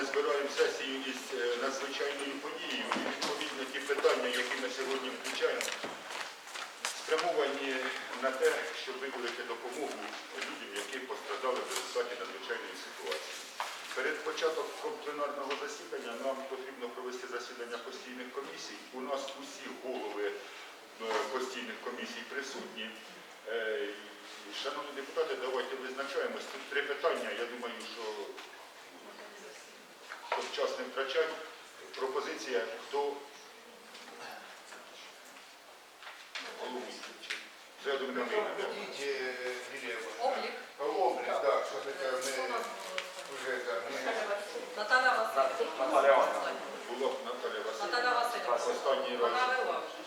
вами збираємо сесію із е, надзвичайною подією. І відповідно ті питання, які ми сьогодні включаємо, спрямовані на те, щоб виділити допомогу людям, які постраждали в результаті надзвичайної ситуації. Перед початком пленарного засідання нам потрібно провести засідання постійних комісій. У нас усі голови е, постійних комісій присутні. Е, Шановні депутати, давайте визначаємось. Тут три питання. Я думаю, що час не втрачати, пропозиція до голови. Це Думка Мирна. Ідіть, е. Облік. Облік, так, Наталя Васильівна. Наталя Іванівна. Була б Наталя Наталя Васильівна. Останній раз. Вона вела вже.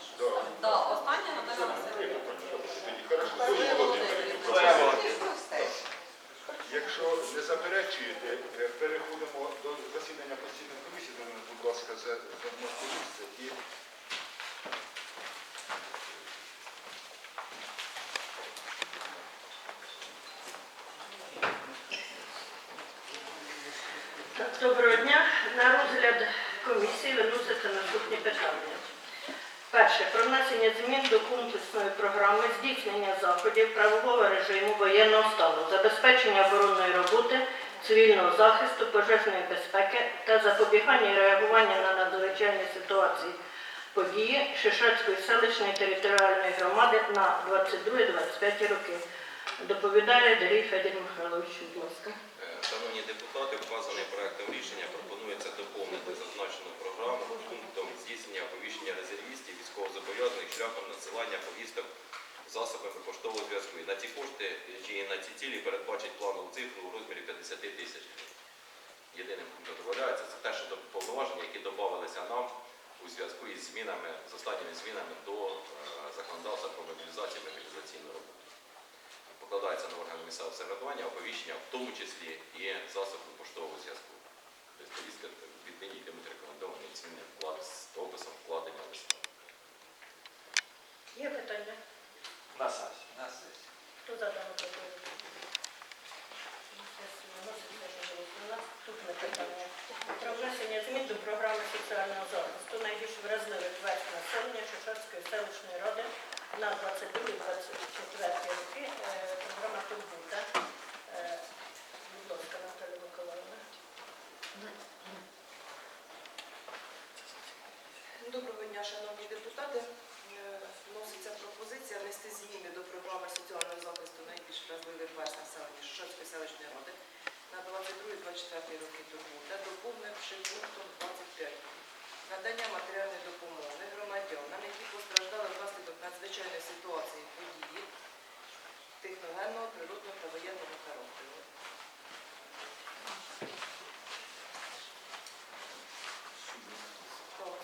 Остання Наталя Васильівна. Хорошо. Якщо не заперечуєте, е, переходимо до засідання постійної комісії. Будь ласка, за місце. І Так, Доброго дня. На розгляд комісії виносяться наступні питання. Перше. Про внесення змін до комплексної програми здійснення заходів правового режиму воєнного стану, забезпечення оборонної роботи, цивільного захисту, пожежної безпеки та запобігання і реагування на надзвичайні ситуації події Шишацької селищної територіальної громади на 22-25 роки. Доповідає Дарій Федір Михайлович, будь ласка. Е, Шановні депутати, вказаним проектом рішення пропонується доповнити зазначену програму здійснення оповіщення резервістів військовозобов'язаних шляхом надсилання повісток засобами поштового зв'язку. І на ці кошти чи на ці цілі передбачить планову цифру у розмірі 50 тисяч. Єдиним пунктом додається це те, що повноваження, які додавалися нам у зв'язку із змінами, з останніми змінами до е, законодавства про мобілізацію і мобілізаційну роботу покладається на органи місцевого самоврядування, оповіщення, в тому числі і засоби поштового зв'язку. Тобто повістка відмінні йдуть рекомендовані зміни вклад з описом вкладення листа. Є питання? На сесії. На сесії. Хто за дану пропозицію? Виноситься на голосування. Наступне питання. Про внесення змін до програми соціального захисту найбільш вразливих верств населення Шишацької селищної ради на 22-24 роки. Е, Програма Турбута. Е, Будь ласка, Наталя Миколаївна. Доброго дня, шановні депутати. Е, Вноситься пропозиція внести зміни до програми соціального захисту найбільш вразливих верст населення Шишацької селищної ради на 22-24 роки турбута, доповнивши пунктом 25. Надання матеріальної допомоги громадянам, які постраждали внаслідок надзвичайної ситуації події техногенного, природного та воєнного характеру.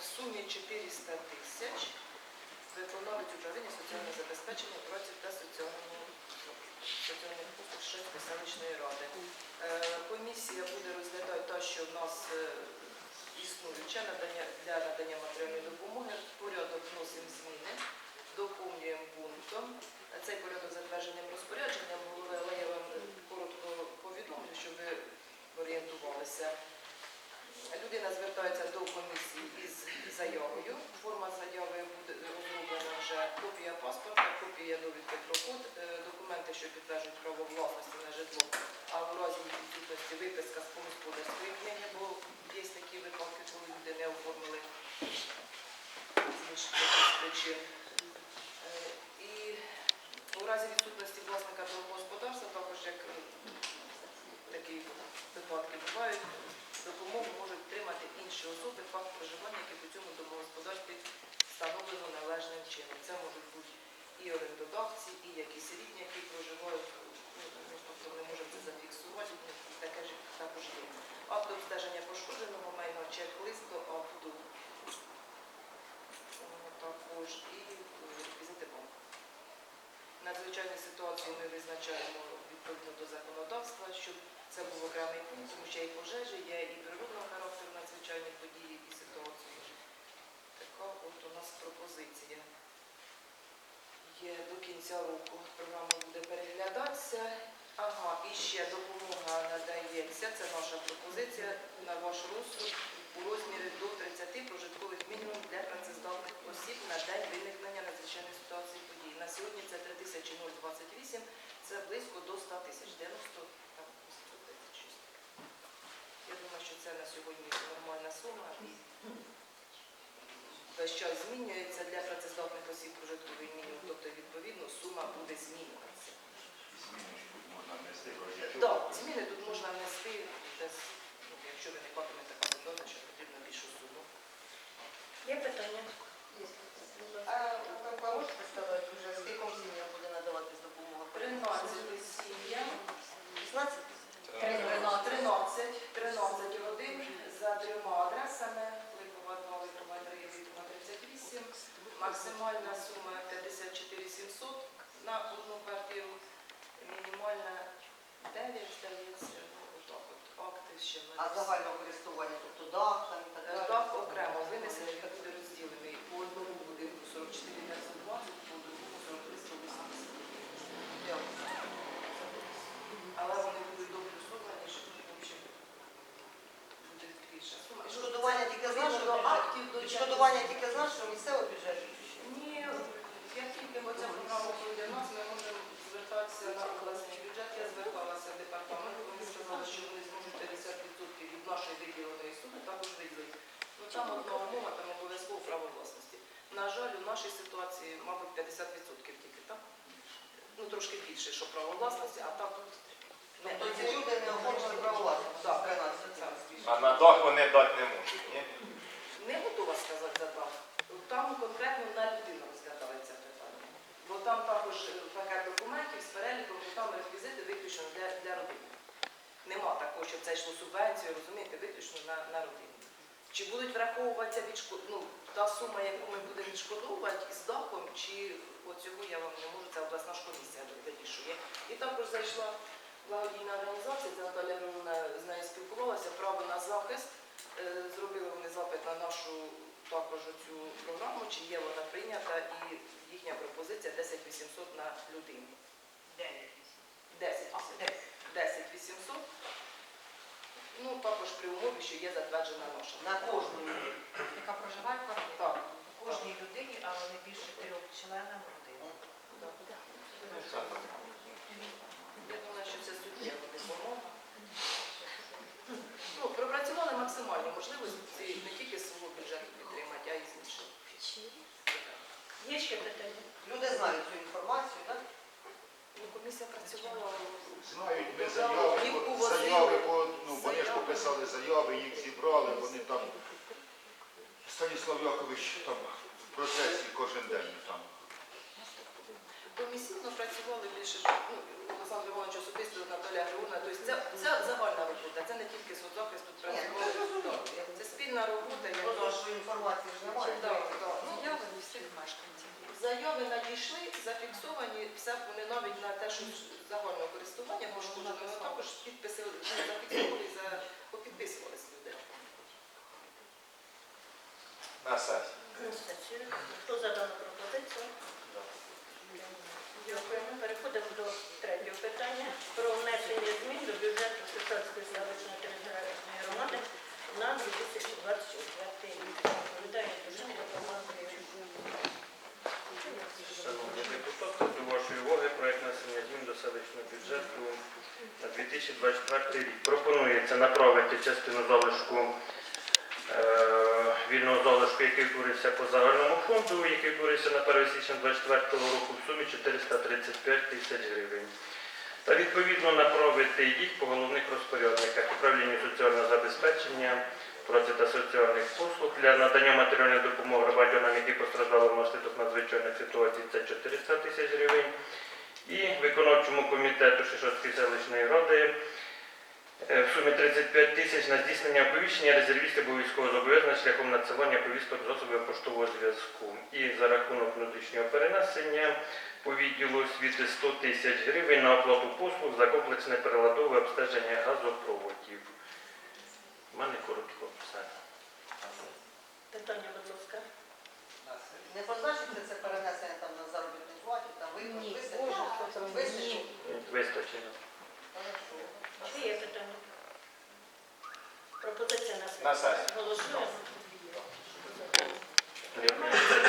В сумі 400 тисяч виконавець управління соціального забезпечення праці та соціального селищної ради. Е, Комісія буде розглядати те, що в нас е, існуюче надання для надання матеріальної допомоги. Порядок вносимо зміни, доповнюємо пунктом. Цей порядок затвердженням розпорядженням голови, але я вам коротко повідомлю, щоб ви орієнтувалися. Людина звертається до комісії із заявою. Форма заяви буде розроблена вже копія паспорта, копія довідки про код, е, документи, що підтверджують право власності на житло, а у разі відсутності виписка з господарської книги, бо є такі випадки, коли люди не оформили з інших причин. Разі відсутності власника того господарства, також як е, такі випадки бувають, допомогу можуть отримати інші особи, факт проживання, яких у цьому домогосподарстві встановлено належним чином. Це можуть бути і орендодавці, і якісь рідні, які проживають, ну, ми тобто ми можемо це зафіксувати, ну, таке ж також є. Акт обстеження пошкодженого майна, чек-лист до акту, Е, також і е, реквізити банку. Надзвичайну ситуацію ми визначаємо відповідно до законодавства, щоб це був окремий пункт, тому що і пожежі, є і природного характеру надзвичайні події, і ситуації. Така от у нас пропозиція. Є до кінця року програма буде переглядатися. Ага, і ще допомога надається це наша пропозиція на ваш розсуд у розмірі до 30 прожиткових мінімум для працездатних осіб на день виникнення надзвичайної ситуації подій. На сьогодні це 3028, це близько до 100 тисяч, 90 тисяч. щось. Я думаю, що це на сьогодні нормальна сума. Весь час змінюється для працездатних осіб прожитковий мінімум, тобто відповідно сума буде змінюватися. Зміни тут можна внести. Так, зміни тут можна внести, Максимальна сума 54 700 на одну квартиру, мінімальна 9, здається, ну, отак от, акти ще А мене. загального користування, тобто дах там і так далі? Дах окремо винесений, буде розділений по одному будинку 44 520, по другому 43 180. Дякую. Але вони будуть доплюсовані, що в общем, буде більша сума. Відшкодування тільки з Відповідно нашого до бюджету? актів до Відшкодування тільки з нашого місцевого бюджету? чи що? Ні, як тільки оця програма пройде в нас, ми можемо звертатися на обласний бюджет. Я зверталася в департамент, вони сказали, що вони зможуть 50% від нашої виділеної суми також виділити. Ну там одна умова, там обов'язково право власності. На жаль, у нашій ситуації, мабуть, 50% тільки, так? Ну, трошки більше, що право власності, а так не Тобто ці люди не оформили право власності? Так, 13. А на дах вони дати не можуть, ні? Не готова сказати за так. Там конкретно на людину розглядається питання. Бо там також е, пакет документів з переліком, бо там реквізити виключно для, для родини. Нема такого, щоб це йшло субвенцію, розумієте, виключно на, на родину. Чи будуть враховуватися відшкод... ну, та сума, яку ми будемо відшкодовувати із дахом, чи оцього я вам не можу, це обласна ж комісія вирішує. І також зайшла благодійна організація, Наталя Григорівна з нею спілкувалася, право на захист. Е, Зробили вони запит на нашу також цю програму, чи є вона прийнята, і їхня пропозиція 10 800 на людину. 10 10 800. Ну, також при умові, що є затверджена ноша. На кожну людину. яка проживає в квартирі. Так, Кожній людині, але не більше трьох членам родини. я думаю, що це суттєва допомога. Ну, пропрацювали максимальні можливості не тільки з свого бюджету підтримати, а й з іншого. Є ще питання? Люди знають цю інформацію, так? Ну, комісія працювала. Знають, ми Їх заяви, увозили. заяви, по- ну, вони ж Заяви. пописали заяви, їх зібрали, вони там, Станіслав Якович там в процесі кожен день там. Комісійно працювали більше, ну, Олександр Іванович особисто, Наталя Григорівна. Тобто це, це загальна робота, це не тільки соцзахист, тут працювали. Це спільна робота, Просто яка... що інформації ж немає. Так, так. Ну, Заяви від всіх мешканців. Заяви надійшли, зафіксовані, все вони навіть на те, що загального користування пошкоджено, також підписи ну, зафіксовані, за, попідписувались люди. На. Конституцію. Хто за дану пропозицію? Дякуємо. Переходимо до третього питання про внесення змін до бюджету Сосальської селищної територіальної громади на 2024 рік. Відповідає Дужинка Роман Шановні депутати, до вашої уваги проект внесення змін до селищного бюджету на 2024 рік. Пропонується направити частину залишку вільного залишку, який утворився по загальному фонду, який утворився на 1 січня 2024 року в сумі 435 тисяч гривень. Та відповідно направити їх по головних розпорядниках управління соціального забезпечення, праці та соціальних послуг для надання матеріальної допомоги громадянам, які постраждали внаслідок надзвичайних ситуацій, це 400 тисяч гривень. І виконавчому комітету Шишотської селищної ради в сумі 35 тисяч на здійснення оповіщення резервістів обов'язкового зобов'язання шляхом надсилання повісток засобів поштового зв'язку. І за рахунок внутрішнього перенесення по відділу освіти 100 тисяч гривень на оплату послуг за комплексне переладове обстеження газопроводів. У мене коротко все. Питання, будь ласка. Не позначиться це перенесення там на заробітну плату, там Ні, вистачить? Боже, Вистачить? Вистачено. Чи є питання? Пропозиція на сесію. На сесію. Голосуємо. Приймаємо.